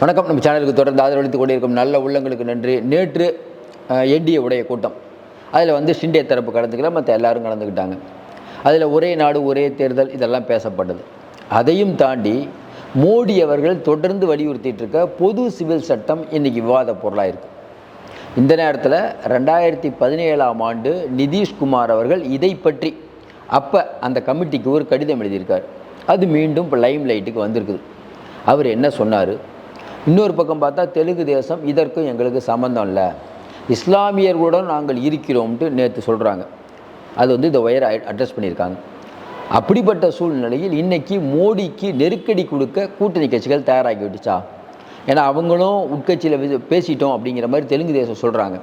வணக்கம். நம்ம சேனலுக்கு தொடர்ந்து ஆதரவளித்து கொண்டிருக்கும் நல்ல உள்ளங்களுக்கு நன்றி. நேற்று என்டிஏ உடைய கூட்டம். அதில் வந்து ஷிண்டே தரப்பு கலந்துக்கல. மற்ற எல்லாரும் கலந்துக்கிட்டாங்க. அதில் ஒரே நாடு ஒரே தேர்தல் இதெல்லாம் பேசப்பட்டது. அதையும் தாண்டி மோடி அவர்கள் தொடர்ந்து வலியுறுத்திட்டு இருக்க பொது சிவில் சட்டம் இன்றைக்கி விவாத பொருளாக இருக்குது இந்த நேரத்தில் ரெண்டாயிரத்தி பதினேழாம் ஆண்டு நிதிஷ்குமார் அவர்கள் இதை பற்றி அப்போ அந்த கமிட்டிக்கு ஒரு கடிதம் எழுதியிருக்கார். அது மீண்டும் இப்போ லைம் லைட்டுக்கு வந்திருக்குது. அவர் என்ன சொன்னார்? இன்னொரு பக்கம் பார்த்தா தெலுங்கு தேசம் இதற்கும் எங்களுக்கு சம்மந்தம் இல்லை. இஸ்லாமியர்களுடன் நாங்கள் இருக்கிறோம்ட்டு நேற்று சொல்கிறாங்க அது வந்து இந்த ஒயரை அட்ரஸ் பண்ணியிருக்காங்க. அப்படிப்பட்ட சூழ்நிலையில் இன்றைக்கி மோடிக்கு நெருக்கடி கொடுக்க கூட்டணி கட்சிகள் தயாராகி விட்டுச்சா? ஏன்னா அவங்களும் உட்கட்சியில் பேசிட்டோம் அப்படிங்கிற மாதிரி தெலுங்கு தேசம் சொல்கிறாங்க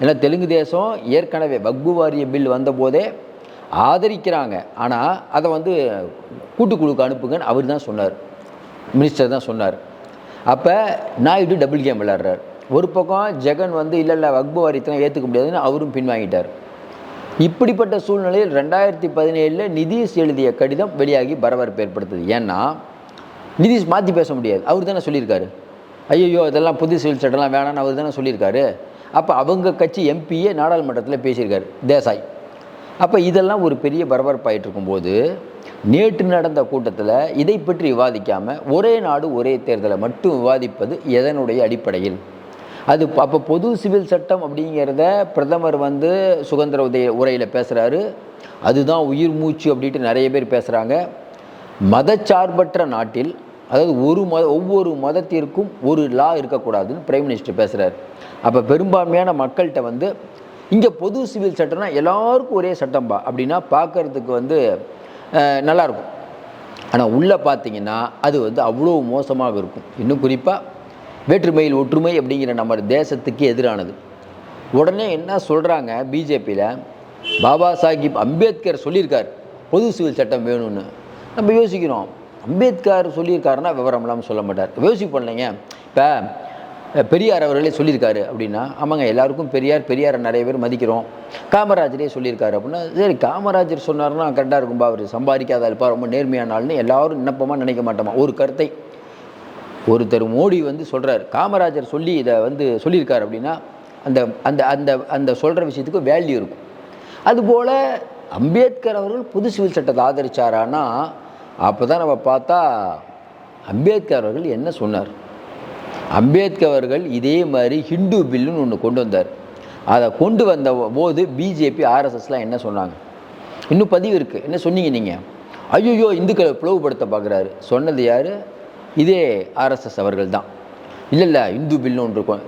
ஏன்னா தெலுங்கு தேசம் ஏற்கனவே வக்பு வாரிய பில் வந்தபோதே ஆதரிக்கிறாங்க. ஆனால் அதை வந்து கூட்டுக்குழுக்கு அனுப்புங்கன்னு அவர் தான் சொன்னார். மினிஸ்டர் தான் சொன்னார். அப்போ நாயுடு டபுள் கேம் விளாட்றாரு ஒரு பக்கம் ஜெகன் வந்து இல்லை இல்லை வக்பு வாரியத்தெல்லாம் ஏற்றுக்க முடியாதுன்னு அவரும் பின்வாங்கிட்டார். இப்படிப்பட்ட சூழ்நிலையில் ரெண்டாயிரத்தி பதினேழில் நிதிஷ் எழுதிய கடிதம் வெளியாகி பரபரப்பு ஏற்படுத்துது. ஏன்னா நிதிஷ் மாற்றி பேச முடியாது. அவர் தானே சொல்லியிருக்காரு. ஐயோ இதெல்லாம் புது சிவில் சட்டம்லாம் வேணாம்னு அவர் தானே சொல்லியிருக்காரு. அப்போ அவங்க கட்சி எம்பியே நாடாளுமன்றத்தில் பேசியிருக்காரு. தேசாய். அப்போ இதெல்லாம் ஒரு பெரிய பரபரப்பாயிட்டு இருக்கும்போது நேற்று நடந்த கூட்டத்தில் இதை பற்றி விவாதிக்காமல் ஒரே நாடு ஒரே தேர்தலை மட்டும் விவாதிப்பது எதனுடைய அடிப்படையில்? அது அப்போ பொது சிவில் சட்டம் அப்படிங்கிறத பிரதமர் வந்து சுதந்திர உதய உரையில் பேசுகிறாரு அதுதான் உயிர் மூச்சு அப்படின்ட்டு நிறைய பேர் பேசுகிறாங்க மதச்சார்பற்ற நாட்டில் அதாவது ஒரு மத ஒவ்வொரு மதத்திற்கும் ஒரு லா இருக்கக்கூடாதுன்னு பிரைம் மினிஸ்டர் பேசுகிறார் அப்போ பெரும்பான்மையான மக்கள்கிட்ட வந்து இங்கே பொது சிவில் சட்டம்னா எல்லாருக்கும் ஒரே சட்டம்பா. அப்படின்னா பார்க்கறதுக்கு வந்து நல்லாயிருக்கும் ஆனால் உள்ளே பார்த்தீங்கன்னா அது வந்து அவ்வளோ மோசமாக இருக்கும். இன்னும் குறிப்பாக வேற்றுமையில் ஒற்றுமை அப்படிங்கிற நம்ம தேசத்துக்கு எதிரானது. உடனே என்ன சொல்கிறாங்க பிஜேபியில்? பாபா சாஹிப் அம்பேத்கர் சொல்லியிருக்கார் பொது சிவில் சட்டம் வேணும்னு. நம்ம யோசிக்கிறோம். அம்பேத்கர் சொல்லியிருக்காருன்னா விவரம் இல்லாமல் சொல்ல மாட்டார். யோசிக்க பண்ணலைங்க இப்போ பெரியார் அவர்களே சொல்லியிருக்காரு அப்படின்னா ஆமாங்க எல்லாருக்கும் பெரியார் பெரியாரை நிறைய பேர் மதிக்கிறோம். காமராஜரே சொல்லியிருக்காரு அப்படின்னா சரி காமராஜர் சொன்னார்னா கரெக்டாக இருக்கும்பா அவர் சம்பாதிக்காத இருப்பா ரொம்ப நேர்மையான ஆள்னு எல்லாரும் விண்ணப்பமாக நினைக்க மாட்டோமா? ஒரு கருத்தை. ஒருத்தர் மோடி வந்து சொல்கிறார் காமராஜர் சொல்லி இதை வந்து சொல்லியிருக்காரு அப்படின்னா அந்த அந்த அந்த அந்த சொல்கிற விஷயத்துக்கு வேல்யூ இருக்கும். அதுபோல் அம்பேத்கர் அவர்கள் புது சிவில் சட்டத்தை ஆதரிச்சாரானா அப்போ தான் நம்ம பார்த்தா அம்பேத்கர் அவர்கள் என்ன சொன்னார்? அம்பேத்கர் அவர்கள் இதே மாதிரி ஹிந்து பில்லுன்னு ஒன்று கொண்டு வந்தார். அதை கொண்டு வந்த போது பிஜேபி ஆர்எஸ்எஸ்லாம் என்ன சொன்னாங்க? இன்னும் பதிவு இருக்குது என்ன சொன்னீங்க நீங்கள் ஐயோ இந்துக்களை பிளவுபடுத்த பார்க்குறாரு சொன்னது யார்? இதே ஆர்எஸ்எஸ் அவர்கள் தான். இல்லை இல்லை இந்து பில்லுன்னு ஒன்று இருக்கும்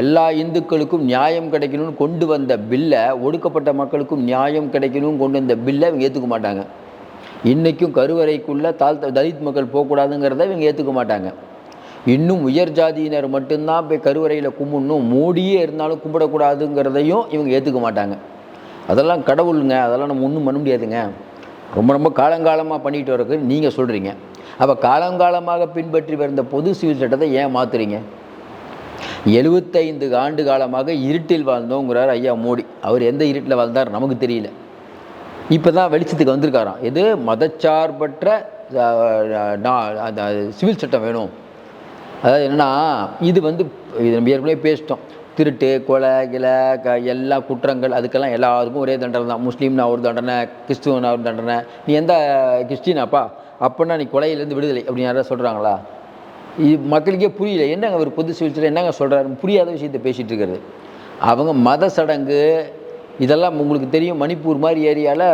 எல்லா இந்துக்களுக்கும் நியாயம் கிடைக்கணும்னு கொண்டு வந்த பில்லை ஒடுக்கப்பட்ட மக்களுக்கும் நியாயம் கிடைக்கணும்னு கொண்டு வந்த பில்லை இவங்க ஏற்றுக்க மாட்டாங்க. இன்றைக்கும் கருவறைக்குள்ளே தாழ்த்த தலித் மக்கள் போகக்கூடாதுங்கிறத இவங்க ஏற்றுக்க மாட்டாங்க. இன்னும் உயர் ஜாதியினர் மட்டும்தான் போய் கருவறையில் கும்பிடணும். மோடியே இருந்தாலும் கும்பிடக்கூடாதுங்கிறதையும் இவங்க ஏற்றுக்க மாட்டாங்க. அதெல்லாம் கடவுளுங்க. அதெல்லாம் நம்ம ஒன்றும் பண்ண முடியாதுங்க. ரொம்ப ரொம்ப காலங்காலமாக பண்ணிட்டு வரக்கு நீங்கள் சொல்கிறீங்க அப்போ காலங்காலமாக பின்பற்றி வந்த பொது சிவில் சட்டத்தை ஏன் மாற்றுறீங்க எழுபத்தைந்து ஆண்டு காலமாக இருட்டில் வாழ்ந்தோங்கிறார் ஐயா மோடி. அவர் எந்த இருட்டில் வாழ்ந்தார் நமக்கு தெரியல. இப்போ தான் வெளிச்சத்துக்கு வந்திருக்காராம். இது மதச்சார்பற்ற அந்த சிவில் சட்டம் வேணும். அதாவது என்னன்னா இது வந்து இது நம்ம ஏற்கனவே பேசிட்டோம். திருட்டு கொலை கிலை க எல்லா குற்றங்கள் அதுக்கெல்லாம் எல்லாருக்கும் ஒரே தண்டனை தான். முஸ்லீம்னா ஒரு தண்டனை கிறிஸ்துவனா ஒரு தண்டனை. நீ எந்த கிறிஸ்டினாப்பா அப்படின்னா நீ கொலையிலேருந்து விடுதலை அப்படின்னு யாராவது சொல்கிறாங்களா இது மக்களுக்கே புரியல. என்னங்க அவர் பொது சிகிச்சை என்னங்க சொல்கிறாரு புரியாத விஷயத்தை பேசிகிட்டு இருக்கிறது அவங்க மத சடங்கு இதெல்லாம் உங்களுக்கு தெரியும் மணிப்பூர் மாதிரி ஏரியாவில்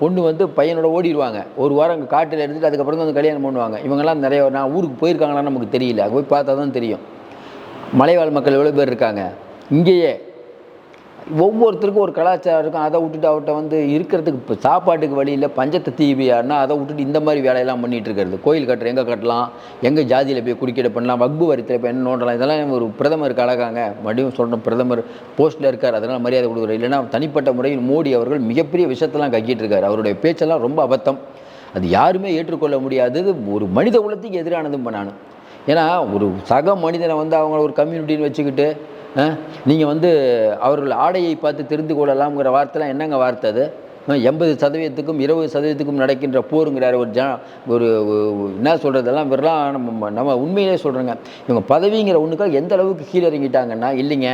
பொண்ணு வந்து பையனோட ஓடிடுவாங்க. ஒரு வாரம் அங்கே காட்டில் எடுத்துட்டு அதுக்கப்புறம் தான் வந்து கல்யாணம் பண்ணுவாங்க. இவங்கெல்லாம் நிறைய நான் ஊருக்கு போயிருக்காங்களான்னு நமக்கு தெரியல. அங்கே போய் பார்த்தா தான் தெரியும். மலைவாழ் மக்கள் எவ்வளோ பேர் இருக்காங்க? இங்கேயே. ஒவ்வொருத்தருக்கும் ஒரு கலாச்சாரம் இருக்கும். அதை விட்டுட்டு அவர்கிட்ட வந்து இருக்கிறதுக்கு இப்போ சாப்பாட்டுக்கு வழியில் பஞ்சத்தை தீவியார்னா அதை விட்டுட்டு இந்த மாதிரி வேலையெல்லாம் பண்ணிட்டு இருக்கிறது. கோயில் கட்டுற எங்கே கட்டலாம் எங்கே ஜாதியில் போய் குடிக்கிட பண்ணலாம் வக்பு வரித்தில் போய் என்ன நோண்டலாம் இதெல்லாம் ஒரு பிரதமர் அழகாங்க. மறுபடியும் சொல்கிறேன் பிரதமர் போஸ்ட்டில் இருக்கார் அதனால் மரியாதை கொடுக்குறாரு. இல்லைன்னா தனிப்பட்ட முறையில் மோடி அவர்கள் மிகப்பெரிய விஷயத்தெல்லாம் கக்கிட்டு இருக்கார். அவருடைய பேச்செல்லாம் ரொம்ப அபத்தம். அது யாருமே ஏற்றுக்கொள்ள முடியாதது ஒரு மனித குலத்துக்கு எதிரானதும் பண்ணானு ஏன்னா ஒரு சக மனிதனை வந்து அவங்கள ஒரு கம்யூனிட்டின்னு வச்சுக்கிட்டு நீங்கள் வந்து அவர்கள் ஆடையை பார்த்து தெரிந்து கொள்ளலாம்ங்கிற வார்த்தைலாம் என்னங்க வார்த்தை அது? எண்பது சதவீதத்துக்கும் இருபது சதவீதத்துக்கும் நடக்கின்ற போருங்கிறார் ஒரு ஜன ஒரு என்ன சொல்கிறதெல்லாம் வெறும் நம்ம நம்ம உண்மையிலே சொல்கிறேங்க இவங்க பதவிங்கிற ஒன்றுக்காக எந்த அளவுக்கு கீழே இறங்கிட்டாங்கன்னா இல்லைங்க.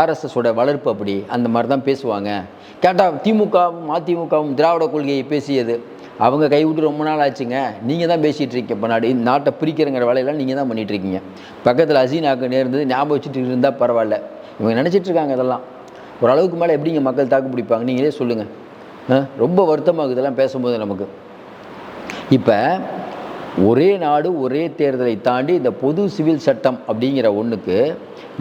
ஆர்எஸ்எஸோட வளர்ப்பு அப்படி அந்த மாதிரி தான் பேசுவாங்க. கேட்டால் திமுகவும் அதிமுகவும் திராவிட கொள்கையை பேசியது. அவங்க கைவிட்டு ரொம்ப நாள் ஆச்சுங்க. நீங்கள் தான் பேசிகிட்டு இருக்கீங்க. இப்போ நாடு நாட்டை பிரிக்கிறங்கிற வேலையெல்லாம் நீங்கள் தான் பண்ணிகிட்ருக்கீங்க இருக்கீங்க. பக்கத்தில் அசீனாக்கு நேர்ந்தது ஞாபகம் வச்சுட்டு இருந்தால் பரவாயில்ல. இவங்க நினச்சிட்ருக்காங்க இதெல்லாம். ஓரளவுக்கு மேலே எப்படிங்க மக்கள் தாக்கு பிடிப்பாங்க? நீங்களே சொல்லுங்கள் ரொம்ப வருத்தமாக இதெல்லாம் பேசும்போது நமக்கு. இப்போ ஒரே நாடு ஒரே தேர்தலை தாண்டி இந்த பொது சிவில் சட்டம் அப்படிங்கிற ஒன்றுக்கு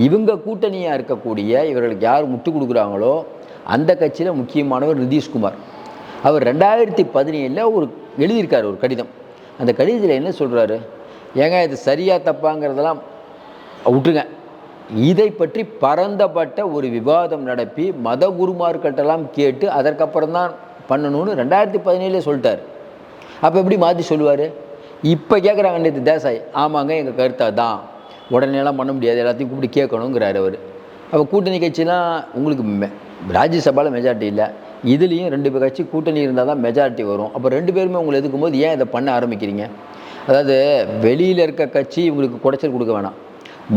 இவங்க கூட்டணியாக இருக்கக்கூடிய இவர்களுக்கு யார் முட்டு கொடுக்குறாங்களோ அந்த கட்சியில் முக்கியமானவர் நிதிஷ்குமார். அவர் ரெண்டாயிரத்தி பதினேழில் ஒரு எழுதியிருக்கார் ஒரு கடிதம். அந்த கடிதத்தில் என்ன சொல்கிறாரு ஏங்க இது சரியாக தப்பாங்கிறதெல்லாம் விட்டுருங்க. இதை பற்றி பரந்தப்பட்ட ஒரு விவாதம் நடப்பி மத குருமார்கிட்டலாம் கேட்டு அதற்கப்புறம் தான் பண்ணணும்னு ரெண்டாயிரத்தி பதினேழுல சொல்லிட்டார். அப்போ எப்படி மாற்றி சொல்லுவார்? இப்போ கேட்குறாங்க நேற்று தேசாய். ஆமாங்க எங்கள் கருத்தா தான். உடனேலாம் பண்ண முடியாது எல்லாத்தையும் கூப்பிட்டு கேட்கணுங்கிறார் அவர். அப்போ கூட்டணி கட்சிலாம் உங்களுக்கு மெ ராஜ்யசபாவில் மெஜாரிட்டி இல்லை. இதுலேயும் ரெண்டு பேர் கட்சி கூட்டணி இருந்தால் தான் மெஜாரிட்டி வரும். அப்போ ரெண்டு பேருமே உங்களை எதுக்கும்போது ஏன் இதை பண்ண ஆரம்பிக்கிறீங்க? அதாவது வெளியில் இருக்க கட்சி இவங்களுக்கு குடைச்சல் கொடுக்க வேணாம்.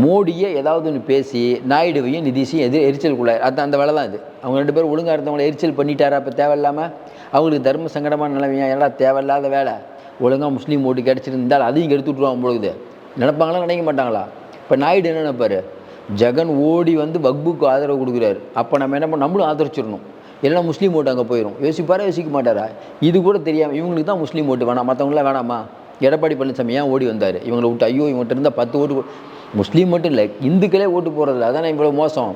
மோடியை ஏதாவது ஒன்று பேசி நாயுடுவையும் நிதிஷையும் எது எரிச்சலுக்குள்ள அது அந்த வேலை தான் இது. அவங்க ரெண்டு பேரும் ஒழுங்காக இருந்தவங்கள எரிச்சல் பண்ணிட்டாரா அப்போ தேவையில்லாமல் அவங்களுக்கு தர்ம சங்கடமான நிலைமையா? ஏன்னா தேவையில்லாத வேலை? ஒழுங்காக முஸ்லீம் ஓட்டு கிடச்சிருந்தால் அதையும் எடுத்து விட்ருவாங்க பொழுது நினைப்பாங்களா நினைக்க மாட்டாங்களா இப்போ நாயுடு என்ன நினைப்பாரு? ஜெகன் ஓடி வந்து வக்புக்கு ஆதரவு கொடுக்குறாரு. அப்போ நம்ம என்ன பண்ண நம்மளும் ஆதரிச்சிடணும். இல்லைன்னா முஸ்லீம் ஓட்டு அங்கே போயிடும் யோசிப்பாரா யோசிக்க மாட்டாரா? இது கூட தெரியாமல் இவங்களுக்கு தான் முஸ்லீம் ஓட்டு வேணாம். மற்றவங்களாம் வேணாமா? எடப்பாடி பழனிசாமி ஏன் ஓடி வந்தார்? இவங்களை விட்டு ஐயோ இவங்ககிட்ட இருந்தால் பத்து ஓட்டு முஸ்லீம் மட்டும் இல்லை இந்துக்களே ஓட்டு போடுறதில்ல. அதானே இவ்வளோ மோசம்?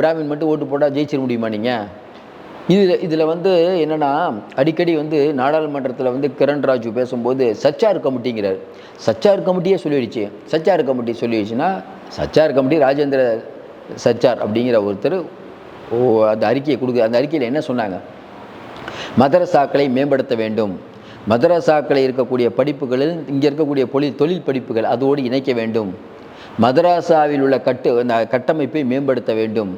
பிராமின் மட்டும் ஓட்டு போட்டால் ஜெயிச்சிட முடியுமா நீங்கள் இதில் இதில் வந்து என்னென்னா அடிக்கடி வந்து நாடாளுமன்றத்தில் வந்து கிரண் ராஜு பேசும்போது சச்சார் கமிட்டிங்கிறார் சச்சார் கமிட்டியே சொல்லிடுச்சு. சச்சார் கமிட்டி சொல்லிடுச்சுன்னா சச்சார் கமிட்டி ராஜேந்திர சச்சார் அப்படிங்கிற ஒருத்தர் ஓ அந்த அறிக்கையை கொடுக்கு அந்த அறிக்கையில் என்ன சொன்னாங்க? மதரசாக்களை மேம்படுத்த வேண்டும். மதரசாக்களில் இருக்கக்கூடிய படிப்புகளில் இங்கே இருக்கக்கூடிய பொலி தொழில் படிப்புகள் அதோடு இணைக்க வேண்டும். மதராசாவில் உள்ள கட்டு அந்த கட்டமைப்பை மேம்படுத்த வேண்டும்.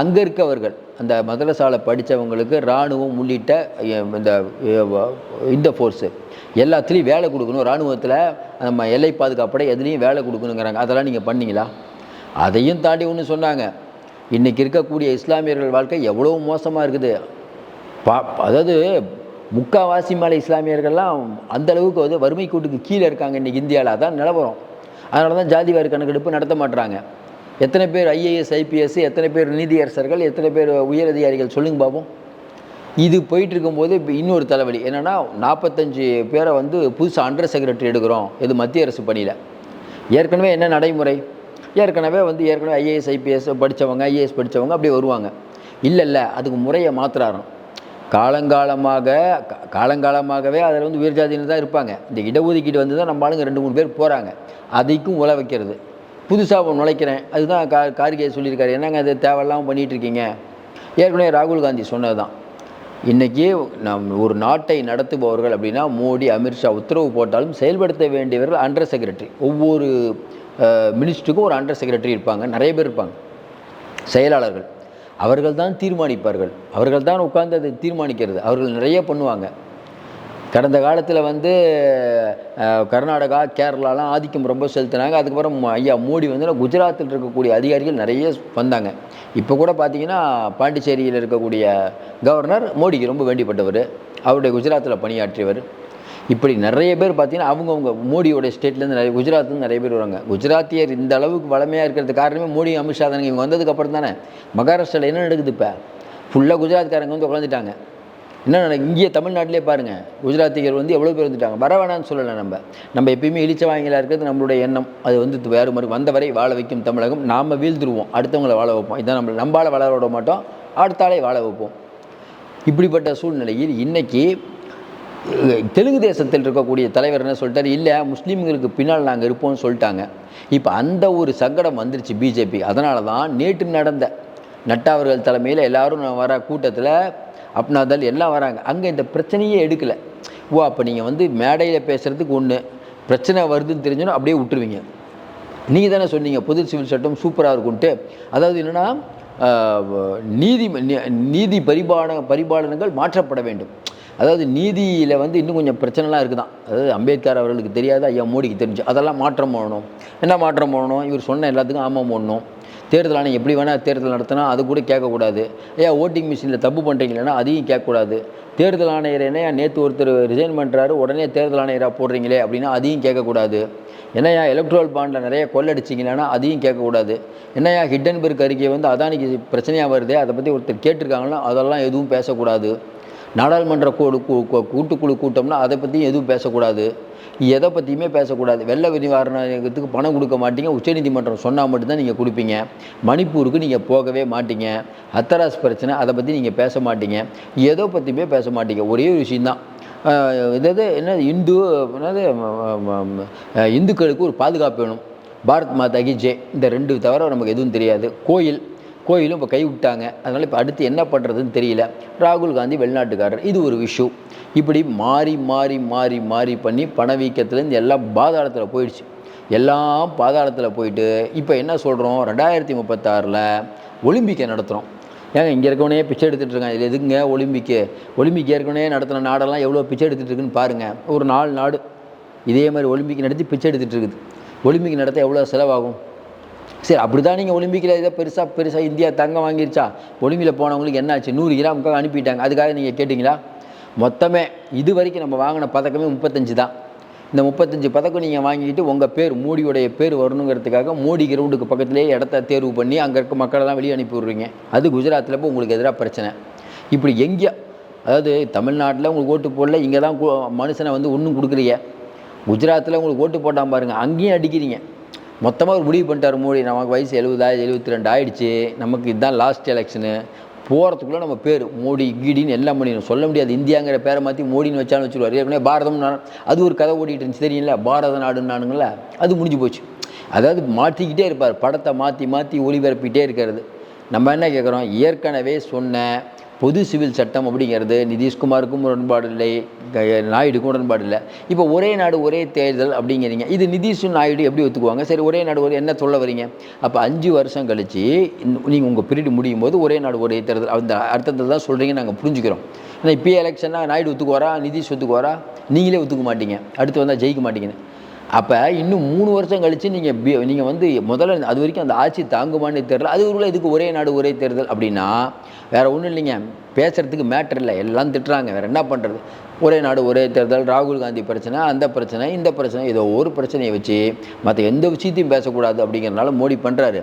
அங்கே இருக்கவர்கள் அந்த மதரசாவில் படித்தவங்களுக்கு இராணுவம் உள்ளிட்ட இந்த இந்த ஃபோர்ஸு எல்லாத்துலேயும் வேலை கொடுக்கணும். இராணுவத்தில் நம்ம எல்லை பாதுகாப்படை எதுலேயும் வேலை கொடுக்கணுங்கிறாங்க. அதெல்லாம் நீங்கள் பண்ணீங்களா? அதையும் தாண்டி ஒன்று சொன்னாங்க. இன்றைக்கி இருக்கக்கூடிய இஸ்லாமியர்கள் வாழ்க்கை எவ்வளோ மோசமாக இருக்குது. பா அதாவது முக்காவாசி மேலே இஸ்லாமியர்கள்லாம் அந்த அளவுக்கு வந்து வறுமை கூட்டுக்கு கீழே இருக்காங்க இன்றைக்கி இந்தியாவில் அதான் நிலவரம். அதனால தான் ஜாதிவாரி கணக்கெடுப்பு நடத்த மாட்றாங்க. எத்தனை பேர் ஐஏஎஸ் ஐபிஎஸ் எத்தனை பேர் நீதியரசர்கள் எத்தனை பேர் உயர் அதிகாரிகள் சொல்லுங்க பார்ப்போம் இது போயிட்டு இருக்கும்போது இப்போ இன்னொரு தலைவலி. என்னென்னா நாற்பத்தஞ்சு பேரை வந்து புதுசாக அண்டர் செக்ரட்டரி எடுக்கிறோம். இது மத்திய அரசு பணியில். ஏற்கனவே என்ன நடைமுறை? ஏற்கனவே வந்து ஏற்கனவே ஐஏஎஸ் ஐபிஎஸ் படித்தவங்க ஐஏஎஸ் படித்தவங்க அப்படியே வருவாங்க. இல்லை இல்லை அதுக்கு முறையை மாற்றுறாரணும் காலங்காலமாக காலங்காலமாகவே அதில் வந்து உயர்ஜாதியினர் தான் இருப்பாங்க. இந்த இடஒதுக்கீடு வந்து தான் நம்ம ஆளுங்க ரெண்டு மூணு பேர் போகிறாங்க அதுக்கும் உழ வைக்கிறது. புதுசாக ஒன்று நுழைக்கிறேன். அதுதான் கா கார்கே சொல்லியிருக்காரு. என்னங்க அது தேவையில்லாமல் பண்ணிகிட்டு இருக்கீங்க ஏற்கனவே ராகுல் காந்தி சொன்னது தான் இன்றைக்கி நம் ஒரு நாட்டை நடத்துபவர்கள் அப்படின்னா மோடி அமித்ஷா உத்தரவு போட்டாலும் செயல்படுத்த வேண்டியவர்கள் அண்டர் செக்ரட்டரி ஒவ்வொரு மினிஸ்டருக்கும் ஒரு அண்டர் செக்ரட்டரி இருப்பாங்க. நிறைய பேர் இருப்பாங்க. செயலாளர்கள். அவர்கள் தான் தீர்மானிப்பார்கள். அவர்கள் தான் உட்கார்ந்து அதை தீர்மானிக்கிறது. அவர்கள் நிறைய பண்ணுவாங்க. கடந்த காலத்தில் வந்து கர்நாடகா கேரளாலாம் ஆதிக்கம் ரொம்ப செலுத்தினாங்க. அதுக்கப்புறம் ஐயா மோடி வந்து குஜராத்தில் இருக்கக்கூடிய அதிகாரிகள் நிறைய வந்தாங்க. இப்போ கூட பார்த்தீங்கன்னா பாண்டிச்சேரியில் இருக்கக்கூடிய கவர்னர் மோடிக்கு ரொம்ப வேண்டிப்பட்டவர். அவருடைய குஜராத்தில் பணியாற்றியவர். இப்படி நிறைய பேர் பார்த்தீங்கன்னா அவங்கவுங்க மோடியோட ஸ்டேட்லேருந்து நிறைய குஜராத்லேருந்து நிறைய பேர் வருவாங்க. குஜராத்தியர் இந்த அளவுக்கு வளமையாக இருக்கிறது காரணமே மோடி அமித்ஷா தானே இவங்க வந்ததுக்கப்புறம் தானே மகாராஷ்டிராவில் என்ன நடக்குது இப்போ? ஃபுல்லாக குஜராத்காரங்க வந்து உட்காந்துட்டாங்க என்ன இங்கே தமிழ்நாட்டிலே பாருங்கள் குஜராத்திகள் வந்து எவ்வளோ பேர் வந்துட்டாங்க? வர வேணாம்னு சொல்லலை நம்ம. நம்ம எப்பயுமே இழிச்ச வாங்கிகளாக இருக்கிறது நம்மளுடைய எண்ணம். அது வந்து வேறு மாதிரி வந்தவரை வாழ வைக்கும் தமிழகம். நாம் வீழ்த்துருவோம் அடுத்தவங்களை வாழ வைப்போம். இதான் நம்ம நம்பால் வளர விட மாட்டோம். அடுத்தாலே வாழ வைப்போம். இப்படிப்பட்ட சூழ்நிலையில் இன்றைக்கி தெலுங்கு தேசத்தில் இருக்கக்கூடிய தலைவர் என்ன சொல்லிட்டாரு? இல்லை முஸ்லீம்களுக்கு பின்னால் நாங்கள் இருப்போம்னு சொல்லிட்டாங்க. இப்போ அந்த ஒரு சங்கடம் வந்துருச்சு பிஜேபி. அதனால தான் நேற்று நடந்த நட்டா அவர்கள் தலைமையில் எல்லாரும் வர கூட்டத்தில் அப்னாதல் எல்லாம் வராங்க. அங்கே இந்த பிரச்சனையே எடுக்கலை. ஓ அப்போ நீங்கள் வந்து மேடையில் பேசுகிறதுக்கு ஒன்று பிரச்சனை வருதுன்னு தெரிஞ்சோன்னா அப்படியே விட்டுருவீங்க. நீங்கள் தானே சொன்னீங்க பொது சிவில் சட்டம் சூப்பராக இருக்கும்ட்டு அதாவது என்னென்னா நீதி நீதி பரிபாலன பரிபாலனங்கள் மாற்றப்பட வேண்டும். அதாவது நீதியில் வந்து இன்னும் கொஞ்சம் பிரச்சனைலாம் இருக்குதான். அதாவது அம்பேத்கர் அவர்களுக்கு தெரியாது ஐயா மோடிக்கு தெரிஞ்சு. அதெல்லாம் மாற்றம் பண்ணணும் என்ன மாற்றம் பண்ணணும் இவர் சொன்ன எல்லாத்துக்கும் ஆமாம் போடணும். தேர்தல் ஆணையம் எப்படி வேணால் தேர்தல் நடத்தினா அது கூட கேட்கக்கூடாது. ஐயா ஓட்டிங் மிஷினில் தப்பு பண்ணுறீங்களா அதையும் கேட்கக்கூடாது. தேர்தல் ஆணையர் என்னையா நேற்று ஒருத்தர் ரிசைன் பண்ணுறாரு உடனே தேர்தல் ஆணையராக போடுறீங்களே அப்படின்னா அதையும் கேட்கக்கூடாது. என்னையா எலக்ட்ரல் பாண்டில் நிறைய கொள்ளடிச்சிங்கன்னா அதையும் கேட்கக்கூடாது. என்னையா ஹிட்டன்பர்க் அறிக்கை வந்து அதானிக்கு பிரச்சனையாக வருதே அதை பற்றி ஒருத்தர் கேட்டிருக்காங்கன்னா அதெல்லாம் எதுவும் பேசக்கூடாது. நாடாளுமன்ற கூடு கூ- கூட்டுக்குழு கூட்டம்னா அதை பற்றியும் எதுவும் பேசக்கூடாது. எதை பற்றியுமே பேசக்கூடாது. வெள்ள நிவாரணத்துக்கு பணம் கொடுக்க மாட்டீங்க. உச்சநீதிமன்றம் சொன்னால் மட்டும்தான் நீங்கள் கொடுப்பீங்க. மணிப்பூருக்கு நீங்கள் போகவே மாட்டீங்க. அத்தராஸ் பிரச்சனை அதை பற்றி நீங்கள் பேச மாட்டீங்க. எதை பற்றியுமே பேச மாட்டீங்க. ஒரே ஒரு விஷயந்தான் இதாவது என்ன இந்து என்னது இந்துக்களுக்கு ஒரு பாதுகாப்பு வேணும். பாரத் மாதா கி ஜே இந்த ரெண்டு தவிர நமக்கு எதுவும் தெரியாது. கோயில் கோயிலும் இப்போ கைவிட்டாங்க. அதனால் இப்போ அடுத்து என்ன பண்ணுறதுன்னு தெரியல. ராகுல் காந்தி வெளிநாட்டுக்காரர். இது ஒரு இஷ்யூ இப்படி மாறி மாறி மாறி மாறி பண்ணி பணவீக்கத்துலேருந்து எல்லாம் பாதாளத்தில் போயிடுச்சு. எல்லாம் பாதாளத்தில் போயிட்டு இப்போ என்ன சொல்கிறோம் ரெண்டாயிரத்தி முப்பத்தாறில் ஒலிம்பிக்கை நடத்துகிறோம் ஏங்க இங்கே இருக்கவனே பிச்சை எடுத்துகிட்டு இருக்காங்க இதில் எதுங்க ஒலிம்பிக்கு? ஒலிம்பிக் ஏற்கனவே நடத்தின நாடெல்லாம் எவ்வளோ பிச்சை எடுத்துகிட்டு இருக்குன்னு பாருங்கள் ஒரு நாலு நாடு இதே மாதிரி ஒலிம்பிக் நடத்தி பிச்சை எடுத்துகிட்டு இருக்குது. ஒலிம்பிக் நடத்த எவ்வளோ செலவாகும்? சரி அப்படி தான் நீங்கள் ஒலிம்பிக்கில் இதை பெருசாக பெருசாக இந்தியா தங்கம் வாங்கிருச்சா? ஒலிம்பியில் போனவங்களுக்கு என்னாச்சு? நூறு கிராமுக்காக அனுப்பிட்டாங்க. அதுக்காக நீங்கள் கேட்டிங்களா? மொத்தமே இது வரைக்கும் நம்ம வாங்கின பதக்கமே முப்பத்தஞ்சு தான். இந்த முப்பத்தஞ்சு பதக்கம் நீங்கள் வாங்கிக்கிட்டு உங்கள் பேர் மோடியுடைய பேர் வரணுங்கிறதுக்காக மோடி கிரவுண்டுக்கு பக்கத்துலேயே இடத்த தேர்வு பண்ணி அங்கே இருக்க மக்களெல்லாம் வெளியே அனுப்பி விட்றீங்க. அது குஜராத்தில் போய் உங்களுக்கு எதிராக பிரச்சனை. இப்படி எங்கே அதாவது தமிழ்நாட்டில் உங்களுக்கு ஓட்டு போடல இங்கே தான் மனுஷனை வந்து ஒன்றும் கொடுக்குறீங்க குஜராத்தில் உங்களுக்கு ஓட்டு போட்டான் பாருங்கள் அங்கேயும் அடிக்கிறீங்க. மொத்தமாக ஒரு முடிவு பண்ணிட்டார் மோடி. நமக்கு வயசு எழுபதா எழுபத்தி ரெண்டு ஆயிடுச்சு. நமக்கு இதுதான் லாஸ்ட் எலெக்ஷனு போகிறதுக்குள்ளே நம்ம பேர் மோடி கீடின்னு எல்லாம் பண்ணிடணும். சொல்ல முடியாது. இந்தியாங்கிற பேரை மாற்றி மோடின்னு வச்சாலும் வச்சுருவார். ஏற்கனவே பாரதம் அது ஒரு கதை ஓடிட்டு இருந்துச்சு. தெரியல பாரத நாடுன்னு நானுங்கள அது முடிஞ்சு போச்சு. அதாவது மாற்றிக்கிட்டே இருப்பார். படத்தை மாற்றி மாற்றி ஒளிபரப்பிக்கிட்டே இருக்கிறது. நம்ம என்ன கேட்குறோம் ஏற்கனவே சொன்ன பொது சிவில் சட்டம் அப்படிங்கிறது நிதிஷ்குமாருக்கும் உடன்பாடு இல்லை க- நாயுடுக்கும் உடன்பாடு இல்லை. இப்போ ஒரே நாடு ஒரே தேர்தல் அப்படிங்கிறீங்க. இது நிதிஷும் நாயுடு எப்படி ஒத்துக்குவாங்க? சரி ஒரே நாடு ஒரே என்ன சொல்ல வரீங்க? அப்போ அஞ்சு வருஷம் கழித்து நீங்கள் உங்கள் பீரியட் முடியும் போது ஒரே நாடு ஒரே தேர்தல். அந்த அர்த்தத்தில் தான் சொல்கிறீங்க நாங்கள் புரிஞ்சுக்கிறோம். ஆனால் இப்போ எலெக்ஷன்னா நாயுடு ஒத்துக்குவாரா? நிதிஷ் ஒத்துக்குவாரா? நீங்களே ஒத்துக்க மாட்டீங்க. அடுத்து வந்தால் ஜெயிக்க மாட்டீங்கன்னு. அப்போ இன்னும் மூணு வருஷம் கழித்து நீங்கள் நீங்கள் வந்து முதல்ல அது வரைக்கும் அந்த ஆட்சி தாங்குமான்னு தெரில அது உள்ள இதுக்கு ஒரே நாடு ஒரே தேர்தல் அப்படின்னா வேறு ஒன்றும் இல்லைங்க. பேசுகிறதுக்கு மேட்டர் இல்லை. எல்லாம் திட்டுறாங்க. வேறு என்ன பண்ணுறது ஒரே நாடு ஒரே தேர்தல் ராகுல் காந்தி பிரச்சனை அந்த பிரச்சனை இந்த பிரச்சனை ஏதோ ஒரு பிரச்சனையை வச்சு மற்ற எந்த விஷயத்தையும் பேசக்கூடாது அப்படிங்கிறனால மோடி பண்ணுறாரு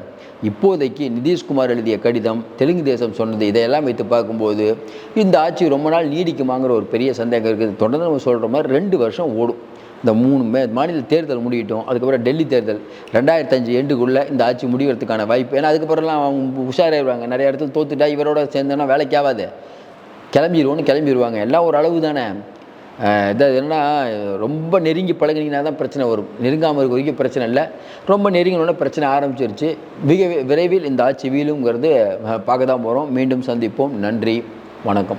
இப்போதைக்கு நிதிஷ்குமார் எழுதிய கடிதம் தெலுங்கு தேசம் சொன்னது இதையெல்லாம் வைத்து பார்க்கும்போது இந்த ஆட்சி ரொம்ப நாள் நீடிக்குமாங்கிற ஒரு பெரிய சந்தேகம் இருக்குது. தொடர்ந்து நம்ம சொல்கிற மாதிரி ரெண்டு வருஷம் ஓடும். இந்த மூணு மே மாநில தேர்தல் முடியட்டும் அதுக்கப்புறம் டெல்லி தேர்தல். ரெண்டாயிரத்தஞ்சு எண்டுக்குள்ளே இந்த ஆட்சி முடிவதற்கான வாய்ப்பு. ஏன்னா அதுக்கப்புறம்லாம் அவங்க உஷாராயிருவாங்க. நிறைய இடத்துல தோத்துட்டா இவரோட சேர்ந்தோன்னா வேலைக்கு ஆகாது கிளம்பிடுவோன்னு கிளம்பிடுவாங்க எல்லாம் ஒரு அளவு தானே. அஹ் என்னன்னா ரொம்ப நெருங்கி பழகினீங்கன்னா தான் பிரச்சனை வரும். நெருங்காமல் இருக்க வரைக்கும் பிரச்சனை இல்லை. ரொம்ப நெருங்கினோட பிரச்சனை ஆரம்பிச்சிருச்சு. மிக விரைவில் இந்த ஆட்சி வீழுங்கிறது பார்க்க தான் போகிறோம் மீண்டும் சந்திப்போம். நன்றி. வணக்கம்.